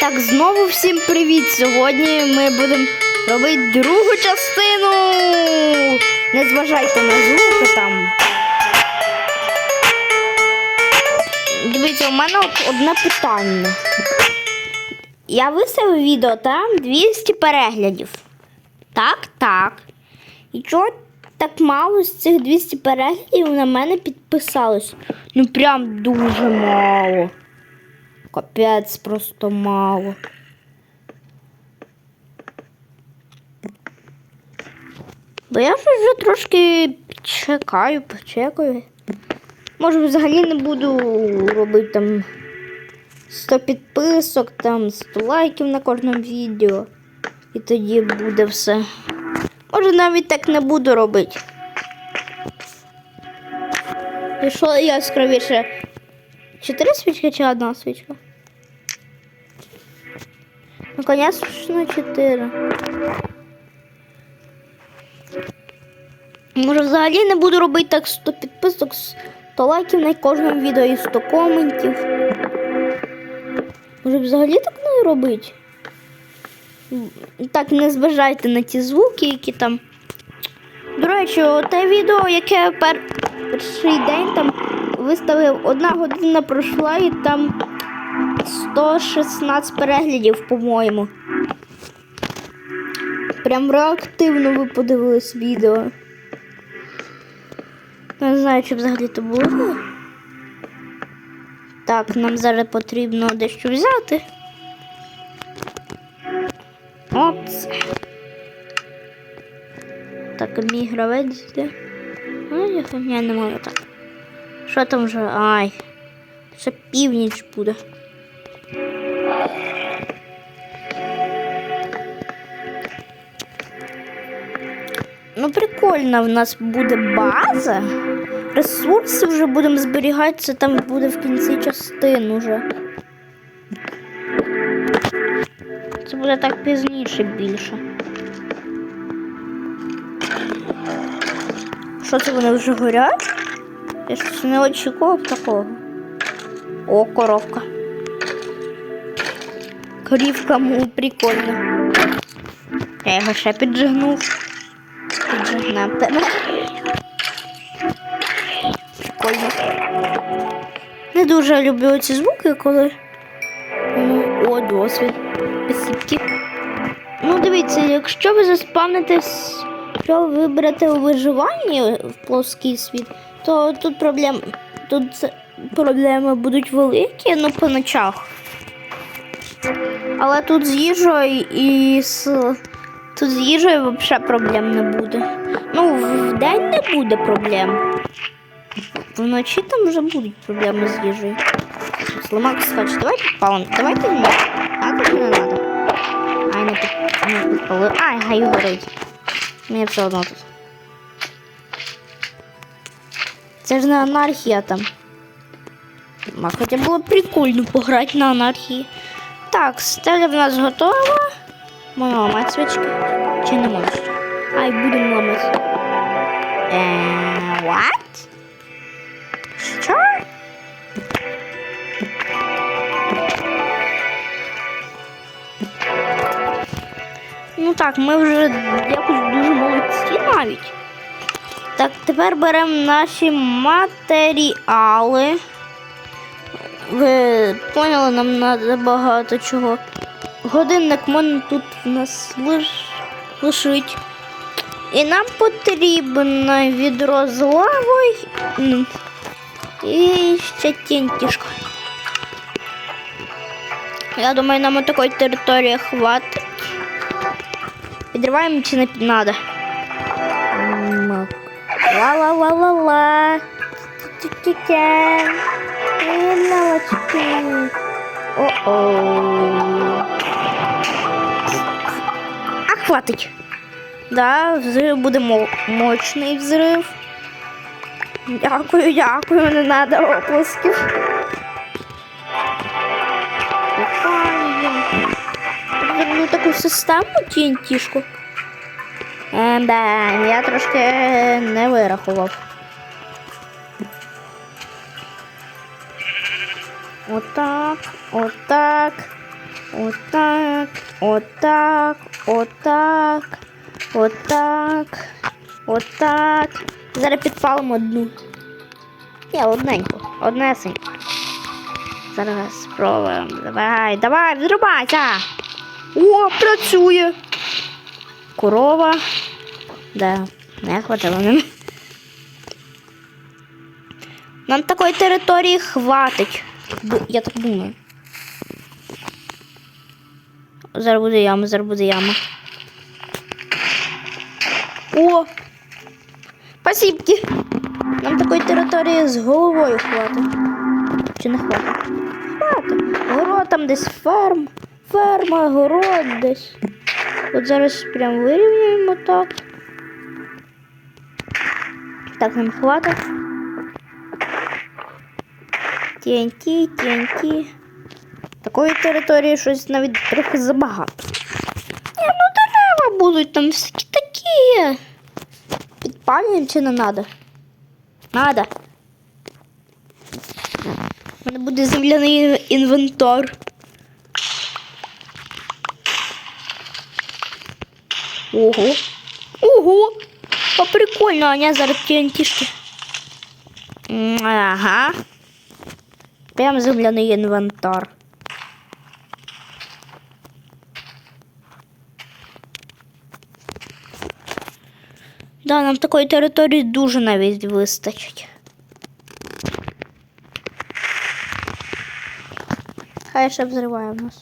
Так, знову всім привіт! Сьогодні ми будемо робити другу частину. Не зважайте на звуки там. Дивіться, у мене от одне питання. Я виставив відео там 200 переглядів. Так, так. І чого так мало з цих 200 переглядів на мене підписалось? Ну прям дуже мало. Капець просто мало. Бо я вже трошки чекаю, почекаю. Може, взагалі не буду робити там 100 підписок, там 100 лайків на кожному відео. І тоді буде все. Може, навіть так не буду робити. Що яскравіше? Чотири свічки чи одна свічка? Ну, конечно, чотири. Може, взагалі не буду робити так 100 підписок, 100 лайків на кожному відео і 100 коментів. Може, взагалі так не робити? Так, не зважайте на ті звуки, які там. До речі, те відео, яке пер... перший день там виставив, одна година пройшла і там 116 переглядів, по-моєму. Прям реактивно ви подивились відео. Не знаю, чи взагалі то було. Так, нам зараз потрібно дещо взяти. Оце. Так, мій гравець де. Ай, я не можу так. Що там вже? Ай. Ще північ буде. Ну, прикольно, в нас буде база. Ресурси вже будемо зберігати, це там буде в кінці частин уже. Це буде так пізніше більше. Що це вони вже горять? Я щось не очікував такого. О, коровка. Корівка му прикольно. Я його ще піджигнув. Піджигнав. Прикольно. Не дуже люблю ці звуки, коли. Ну, о, досвід. Спасибки. Ну, дивіться, якщо ви заспавнитесь, що ви виберете у виживанні в плоский світ, то тут проблем. Тут проблеми будуть великі, ну по ночах. Але тут з їжею і з. Тут з їжею взагалі проблем не буде. Ну, в день не буде проблем. Вночі там вже будуть проблеми з їжею. Сломак скач, давайте паун. Давайте. Надо чи не надо? Ай, не під... не підпалив. Ай, гай горить. Мені все одно тут. Це ж не анархія там. А хоча було прикольно пограти на анархії. Так, стеля в нас готова. Можна ламати свічки. Чи не можеш? Ай, будемо ламати. Eee, what? Що? Ну так, ми вже якось дуже молодці навіть. Так, тепер беремо наші матеріали. Ви поняли, нам треба багато чого. Годинник можна тут в нас лиш... лишить. І нам потрібно відро з лавою і ще тінтішка. Я думаю, нам такої території хватить. Підриваємо чи не. М, Ла-ла-ла-ла-ла. Ті-ті-ті-ті. І лавочки. О-о. А хватить. Да, взрив буде мо- мощний взрив. Дякую, дякую, не треба оплесків. Зроблю таку системну тінтішку. Ем, да, я трошки не вирахував. Отак, отак. Отак, отак, отак, отак, отак. Зараз підпалимо одну. Ні, одненьку, однесеньку. Зараз спробуємо. Давай, давай, взрубайся. О, працює. Корова. Да, не хватило нам. Нам такої території хватить. Я так думаю. Зараз буде яма, зараз буде яма. О! Спасибки! Нам такої території з головою хватить. Чи не хватить? Хватить. Город там десь ферм. Ферма, город десь. От зараз прям вирівняємо так. Так, нам хватить. TNT, TNT. Такої території щось навіть трохи забагато. Ні, ну дерева будуть там всякі такі. Підпалюємо чи не надо? Надо. У мене буде земляний інвентар. Ого. Ого. А прикольно, а я зараз TNT-шки. М, Ага. Прям земляний інвентар. Да, нам такої території дуже навіть вистачить. Хай ще взриває в нас.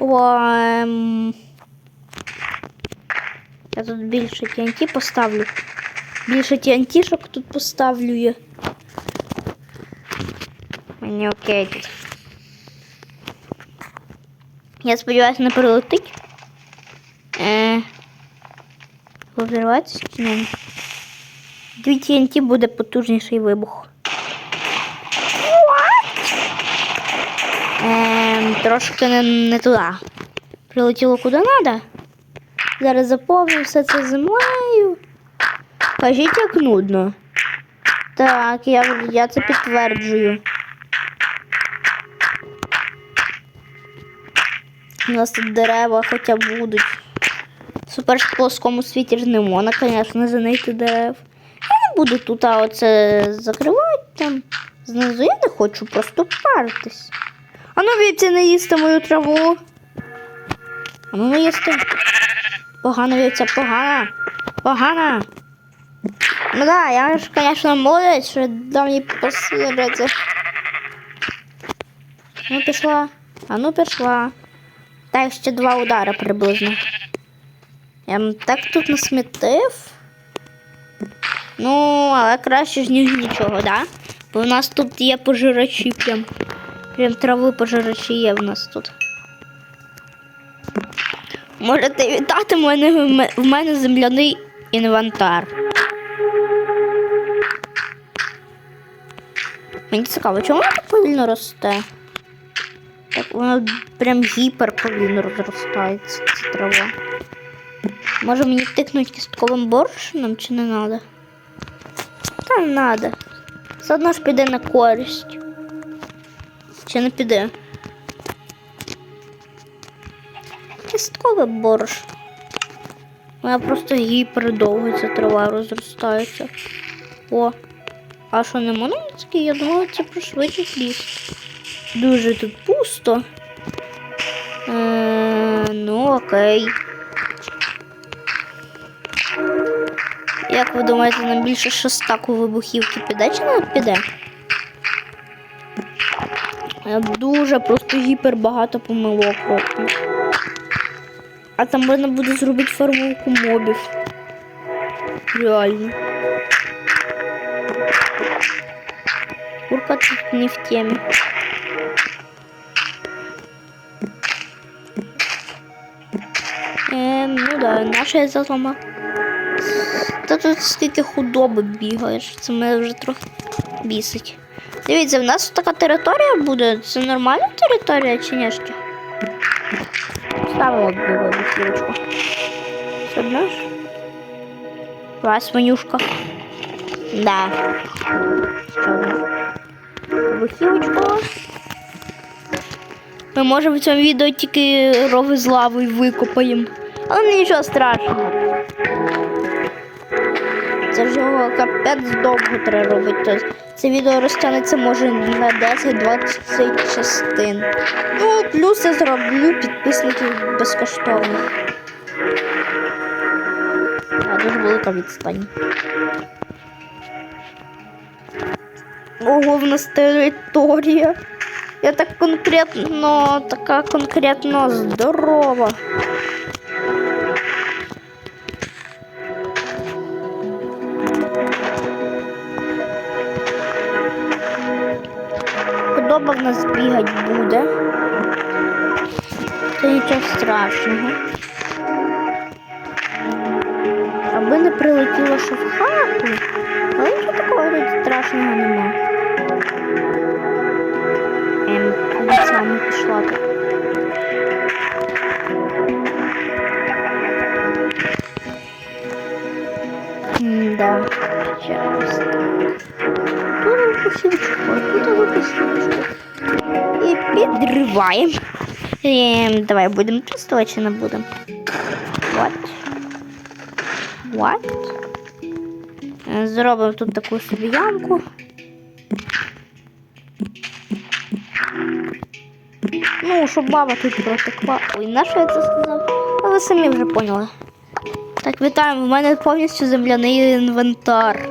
Ем... Я тут більше TNT поставлю. Більше TNT-шок тут поставлю я. Мені окей тут. Я сподіваюся, не прилетить. Е, Взриватися чи ні? Дві TNT буде потужніший вибух. Ем, трошки не, не туди. Прилетіло куди треба. Зараз заповню все це землею. Кажіть, як нудно. Так, я, я це підтверджую. У нас тут дерева хоча б будуть. В суперплоскому світі ж не можна, звісно, занайти дерев. Я не буду тут а оце закривати там. Знизу я не хочу просто паритись. А ну вівці не їсти мою траву. А ну не їсти. Погано вівця, погана. Погана. Ну да, я ж, конечно, молодець, що дав їй посирити. Ну пішла. А ну пішла. Так, ще два удари приблизно. Я так тут насмітив. Ну, але краще ж ніж нічого, да? Бо в нас тут є пожирачі прям. Прям трави пожирачі є в нас тут. Можете вітати мене, в мене земляний інвентар. Мені цікаво, чому так повільно росте? Так вона прям гіпер повільно розростається, ця трава. Може мені тикнуть кістковим борошном чи не треба? Та не треба. Все одно ж піде на користь. Чи не піде? Кісткове борошно. Вона просто гіпер довго ця трава розростається. О, а що не монолітський? Я думала, це пришвидшить ліс. Дуже тут пусто. Е, ну, окей. Як ви думаєте, нам більше шестаку вибухівки піде чи не піде? Дуже просто гіпер багато помилок роблю. А там можна буде зробити фармовку мобів. Реально. Курка тут не в темі. Ем, ну да, наша я зазлома. Та тут скільки худоби бігаєш, це мене вже трохи бісить. Дивіться, в нас така територія буде. Це нормальна територія чи ні ще? Ставимо вибухівочку. Все ж? Вас, менюшка. Да. Вибухівочку. Ми може в цьому відео тільки рови з лавою викопаємо. Але нічого страшного. Це ж його капець довго треба робити. Це відео розтягнеться може на 10-20 частин. Ну, плюс я зроблю підписників безкоштовно. А, дуже велика відстань. Ого, в нас територія. Я так конкретно, така конкретно здорова. Страшного. Аби не прилетіло, що в хату. Але нічого такого вроді страшного нема. Ем, куди саме пішла тут? Да, сейчас так. Тут випусівочку, тут випусівочку. І підриваємо. Ем, давай не будемо. What? What? Е, Зробимо тут таку собі ямку. Ну, щоб баба тут протекла. Ой, на що я це сказав? Ну, ви самі вже поняли. Так, вітаємо, в мене повністю земляний інвентар.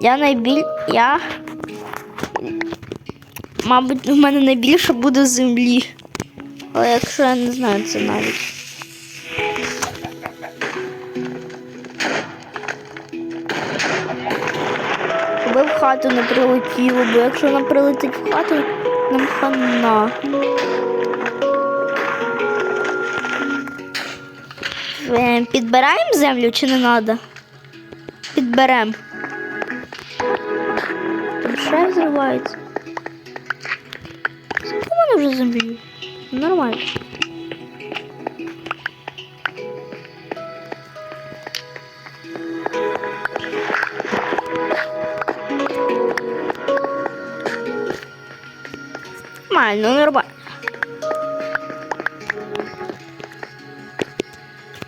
Я найбіль... Я. Мабуть, в мене найбільше буде землі. Але якщо я не знаю це навіть. Аби в хату не прилетіло, бо якщо вона прилетить в хату, нам хана. Е, Підбираємо землю чи не треба? Підберемо. Там ще взривається. Скільки в мене вже землі? Нормально. Нормально, нормально.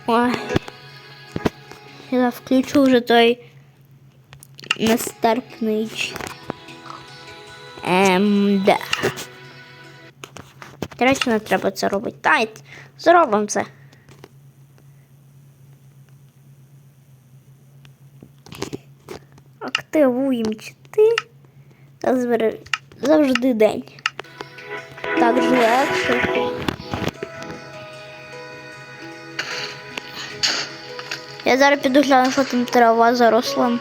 Ой. Я включу вже той нестерпний. Ем, да. До речі, треба це робити. Тай, зробимо це. Активуємо чити. Та завжди день. Так же легше. Я зараз піду гляну, що там трава заросла.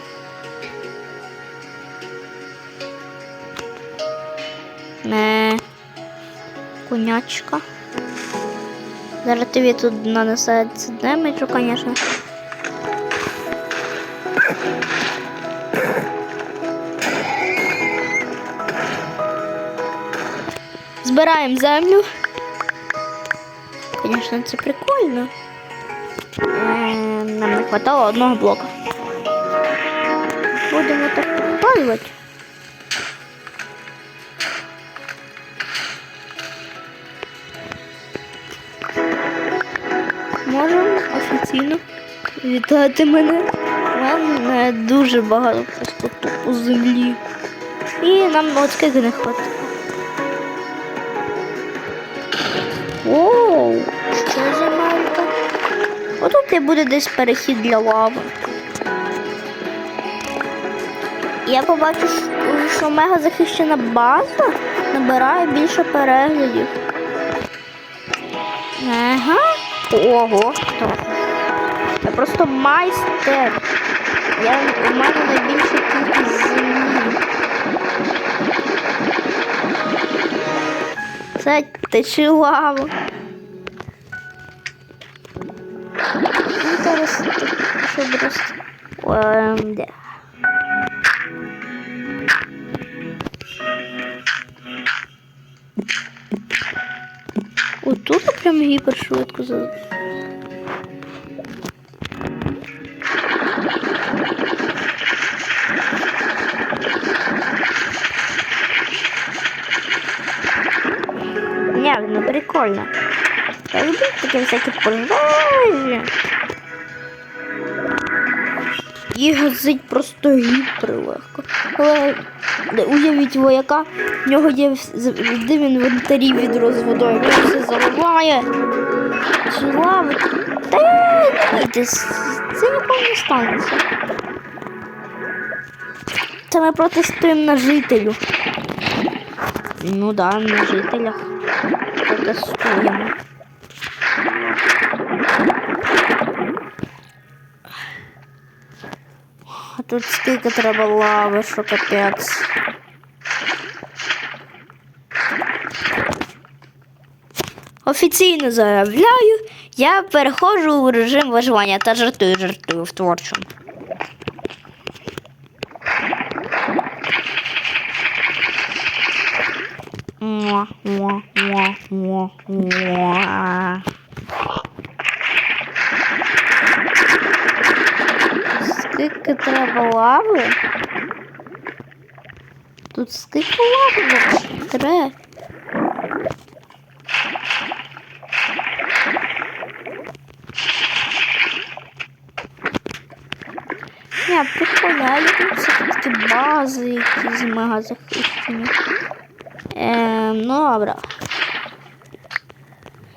Конячка. Зараз тобі тут нанесеться демеджу, звісно. Збираємо землю. Звісно, це прикольно. Е, Нам не хватало одного блока. Будемо так підпалювати. Вітати мене. У мене дуже багато просто тупо землі. І нам скільки не хватить. Оу, що земелька? Отут і буде десь перехід для лави. Я побачу, що- мега захищена база набирає більше переглядів. Ага. Ого. Я просто майстер. Я у мене найбільша кількість землі. Це тече лава. Зараз щоб роз... Ем, де? Отут прям гіпершвидко за. Прикольно. Я люблю такі всякі пожежі. І гасить просто гіперлегко. Але уявіть вояка, в нього є завжди в інвентарі відро з водою. Він все заливає. Чи. Та не це ніколи не станеться. Це ми протестуємо на жителю. Ну да, на жителях протестуємо. А тут скільки треба лави, що капець. Офіційно заявляю, я переходжу у режим виживання та жартую, жартую в творчому. Скільки треба лави? Тут скільки лави треба? Я прикольно, я люблю все-таки бази якісь мега захищені. Ем, ну добре.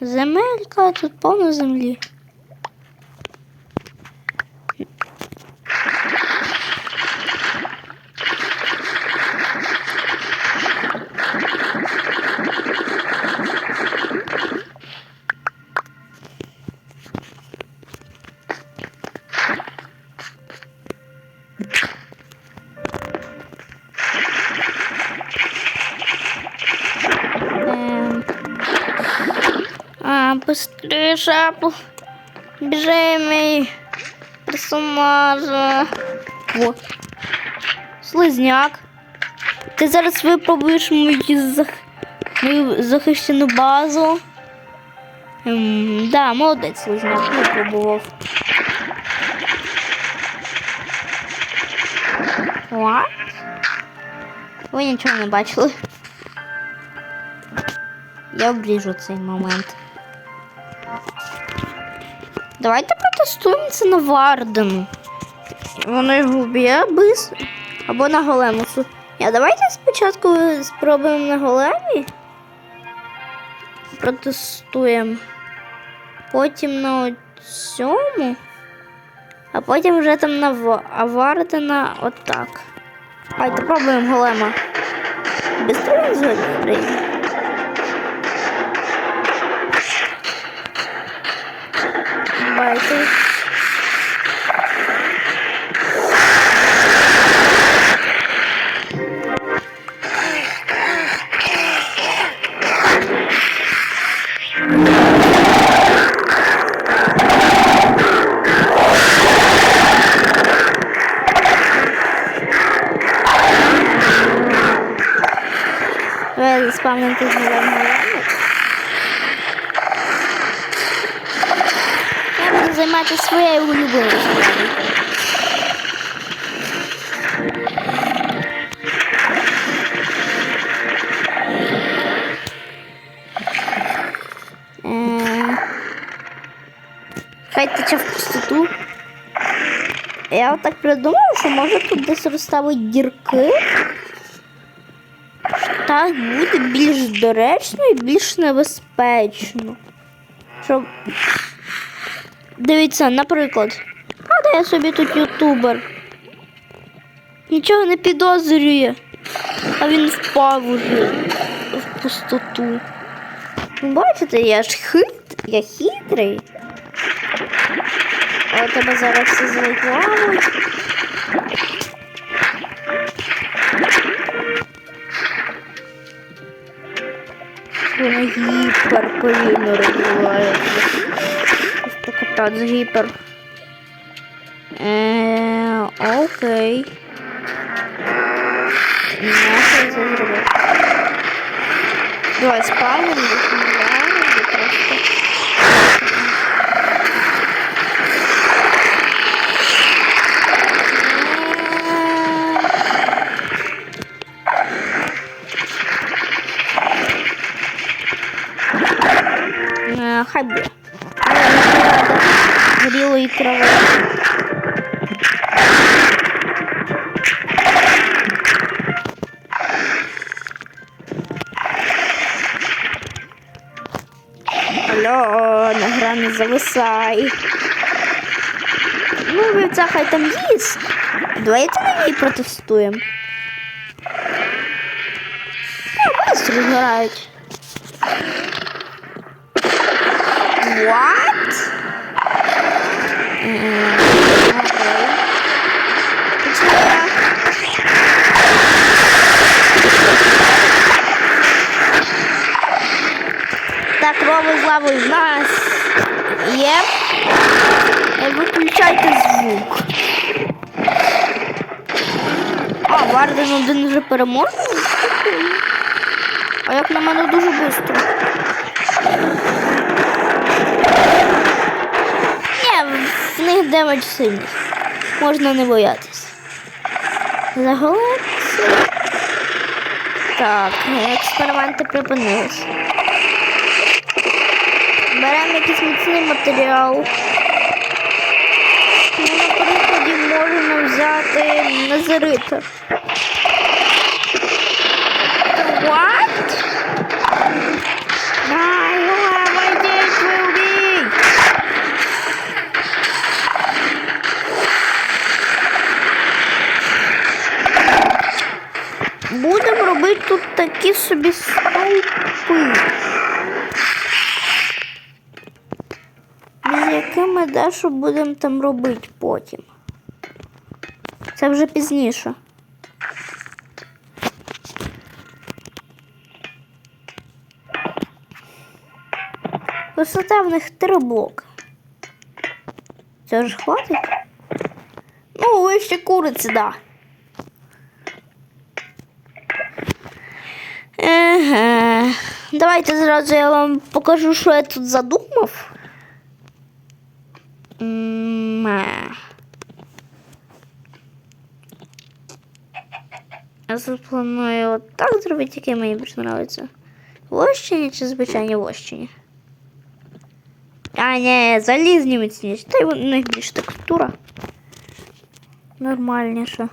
Земелька, тут повно землі. А, быстрее шапу. Біжи мій персонажа. Во. Слизняк. Ти зараз випробуєш мою, зах... мою захищену базу. Ем, да, молодець слизняк випробував. What? Ви нічого не бачили. Я обріжу цей момент. Давайте протестуємо це на Вардену. Воно його вб'є без або на големусу. А давайте спочатку спробуємо на големі. Протестуємо. Потім на цьому. А потім вже там на Вардена отак. Давайте пробуємо голема. Быстро він згорить. Bye. Хай тече в пустоту. Я отак придумав, що може тут десь розставити дірки. Так буде більш доречно і більш небезпечно. Щоб Дивіться, наприклад, а де я собі тут ютубер. Нічого не підозрює, а він впав уже в пустоту. Бачите, я ж хит, я хитрий. Тебе зараз все злить Вона гіпер повільно розвивається. Просто капець гіпер. Е, окей. Нахуй це зробив. Давай спавним, хай буде. Але не горілої трави. Алло, на гра не зависай. Ну, вівця хай там їсть. Давайте на ній протестуємо. Ну, быстро згорають. What? Почему? Так, Рома з лавою в нас є. Е, Виключайте звук. А, Варден один вже переможний? А як на мене дуже швидко. Демедж сильний. Можна не боятися. Загалом. Так, експерименти припинились. Беремо якийсь міцний матеріал. Ну, наприклад, можемо взяти назирита. What? Дай, Лева, йдіть, ви убій! Будемо робити тут такі собі стовпи. з якими дещо будемо там робити потім. Це вже пізніше. Висота в них три блоки. Це ж хватить? Ну, вище куриці, да. Еге. Давайте зразу я вам покажу, що я тут задумав. М, е. Я запланую от так зробити, яке мені більше подобається. Вощині чи звичайні вощині? А, ні, залізні міцніші. Та й у них більш текстура. Нормальніша.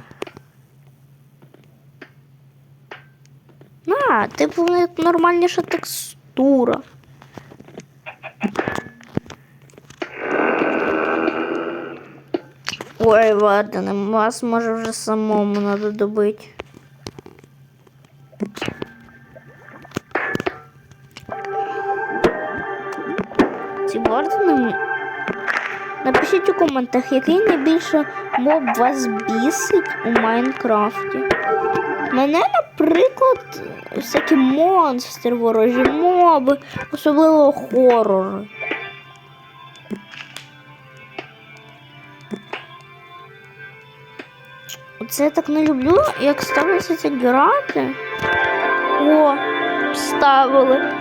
А, типу у них нормальніша текстура. Ой, ладно, вас може вже самому треба добити. Ці вардени. Напишіть у коментах, який найбільше моб вас бісить у Майнкрафті. Мене, наприклад, всякі монстри, ворожі моби, особливо хорори. Оце я так не люблю, як ставляться ці грати. О, ставили.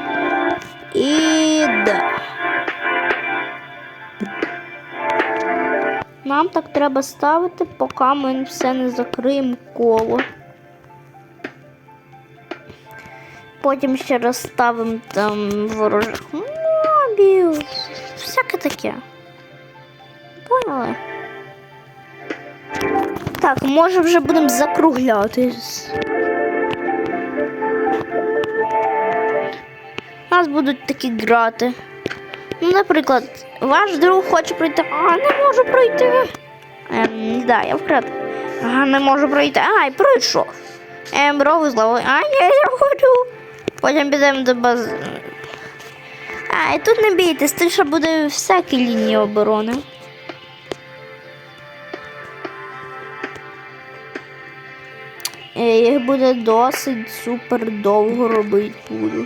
І да. Нам так треба ставити, поки ми все не закриємо коло. Потім ще раз ставимо там ворожих мобів. Всяке таке. Поняли? Так, може вже будемо закруглятись. Нас будуть такі грати. Ну, наприклад, ваш друг хоче пройти, а не можу пройти. Ем, да, я вкрад. Ага, не можу пройти. Ай, пройшов. Ем, рову з. А, я, я хочу. Потім підемо до бази. А, і тут не бійтесь, тут ще буде всякі лінії оборони. Е, Їх буде досить супер довго робити буду.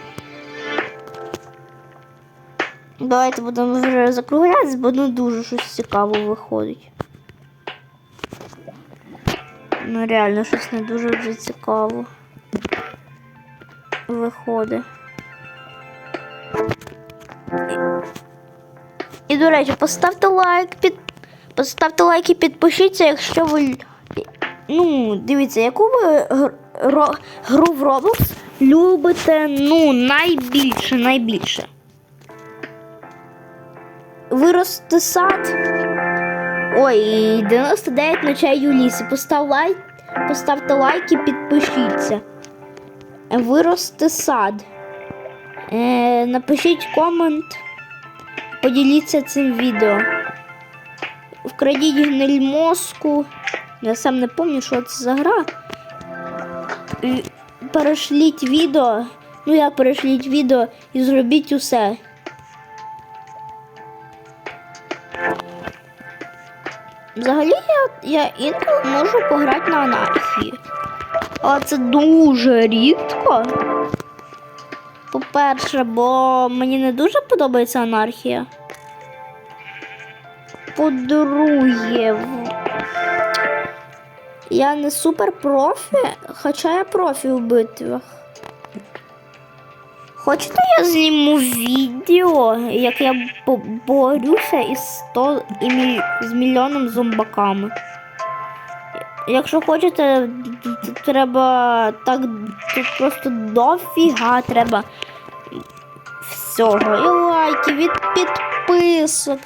Давайте будемо вже закруглятися, бо не дуже щось цікаво виходить. Ну реально щось не дуже вже цікаво виходить. І, до речі, поставте лайк, під... поставте лайк і підпишіться, якщо ви. Ну, дивіться, яку ви гр- гру в Roblox любите ну, найбільше, найбільше. вирости сад. Ой, 99 ночей Юліси. Постав лайк, поставте лайк і підпишіться. Вирости сад. Е, напишіть комент, поділіться цим відео. Вкрадіть гниль мозку. Я сам не пам'ятаю, що це за гра. Перешліть відео. Ну як перешліть відео і зробіть усе. Взагалі я, я інколи можу пограти на анархії. Але це дуже рідко. По-перше, бо мені не дуже подобається анархія. По-друге, я не супер профі, хоча я профі у битвах. Хочете я зніму відео, як я борюся із 100 і з мільйоном зомбаками. Якщо хочете, треба так тут просто дофіга треба всього. І лайків, і підписок,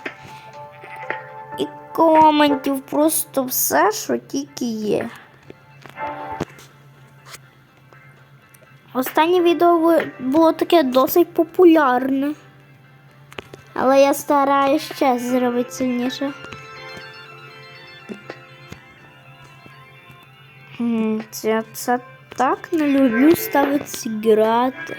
і коментів, просто все, що тільки є. Останнє відео було таке досить популярне. Але я стараюсь ще зробити сильніше. М, Це, так не люблю ставити грати.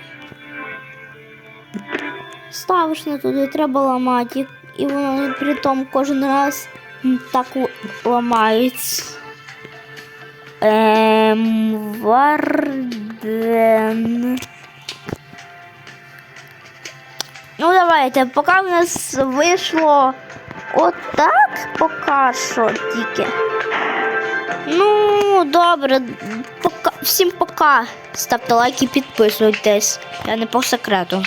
Ставиш не туди, треба ламати. І воно при тому кожен раз так ламається. Ем, Варден. Ну, давайте, поки в нас вийшло отак, поки що тільки. Ну, добре, пока, всім пока. Ставте лайки, підписуйтесь. Я не по секрету.